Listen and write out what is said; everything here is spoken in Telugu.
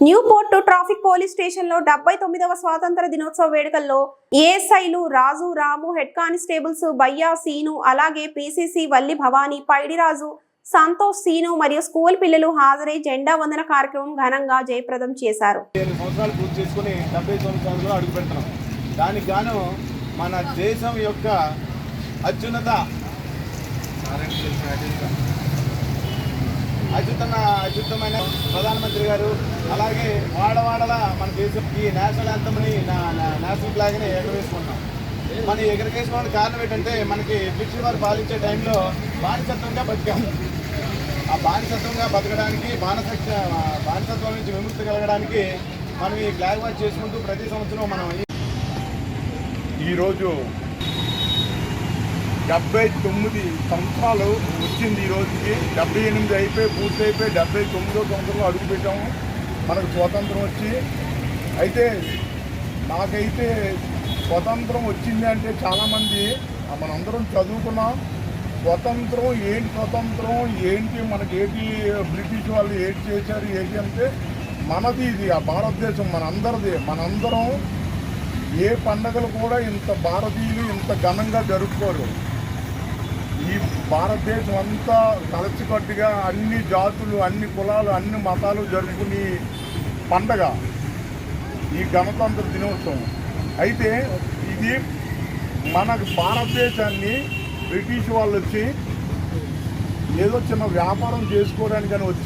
న్యూ పోర్టు ట్రాఫిక్ పోలీస్ స్టేషన్లో డెబ్బై తొమ్మిదవ స్వాతంత్ర దినోత్సవ వేడుకల్లో ఏఎస్ఐలు రాజు రాము హెడ్ కానిస్టేబుల్స్ బయ్యా సీను అలాగే పిసిసి వల్లి భవానీ పైడిరాజు సంతోష్ సీను మరియు స్కూల్ పిల్లలు హాజరై జెండా వందన కార్యక్రమం ఘనంగా జయప్రదం చేశారు. దానికి గాను మన దేశం యొక్క అత్యున్నత అత్యుత్తమ అత్యుత్తమైన ప్రధానమంత్రి గారు. అలాగే వాడవాడల మన దేశం ఈ నేషనల్ యాంథమ్ని నేషనల్ ఫ్లాగ్ని ఎగరవేసుకున్నాం మన ఎగరవేసుకోవడానికి కారణం ఏంటంటే మనకి బ్రిటిష్ వారు పాలించే టైంలో బానిసత్వంగా బతికాము ఆ బానిసత్వంగా బతకడానికి బానిస బానిసత్వం నుంచి విముక్తి కలగడానికి మనం ఈ ఫ్లాగ్ వాచ్ చేసుకుంటూ ప్రతి సంవత్సరం మనం ఈ- ఈరోజు డెబ్బై తొమ్మిది సంవత్సరాలు వచ్చింది ఈ రోజుకి. డెబ్బై ఎనిమిది అయిపోయి పూర్తి అయిపోయి డెబ్బై తొమ్మిదో సంవత్సరంలో అడుగుపెట్టాము మనకు స్వాతంత్రం వచ్చి. అయితే నాకైతే స్వతంత్రం వచ్చింది అంటే చాలామంది మనందరం చదువుకున్నాం. స్వతంత్రం ఏంటి స్వతంత్రం? ఏంటి మనకి ఏంటి బ్రిటిష్ వాళ్ళు ఏంటి చేశారు? ఏంటి అంటే మనది ఇది ఆ భారతదేశం మనందరిది. మనందరం ఏ పండగలు కూడా ఇంత భారతీయులు ఇంత ఘనంగా జరుపుకోరు. ఈ భారతదేశం అంతా కలిసికట్టుగా అన్ని జాతులు అన్ని కులాలు అన్ని మతాలు జరుపుకునే పండగ ఈ గణతంత్ర దినోత్సవం. అయితే ఇది మన భారతదేశాన్ని బ్రిటిష్ వాళ్ళు వచ్చి ఏదో చిన్న వ్యాపారం చేసుకోవడానికని వచ్చి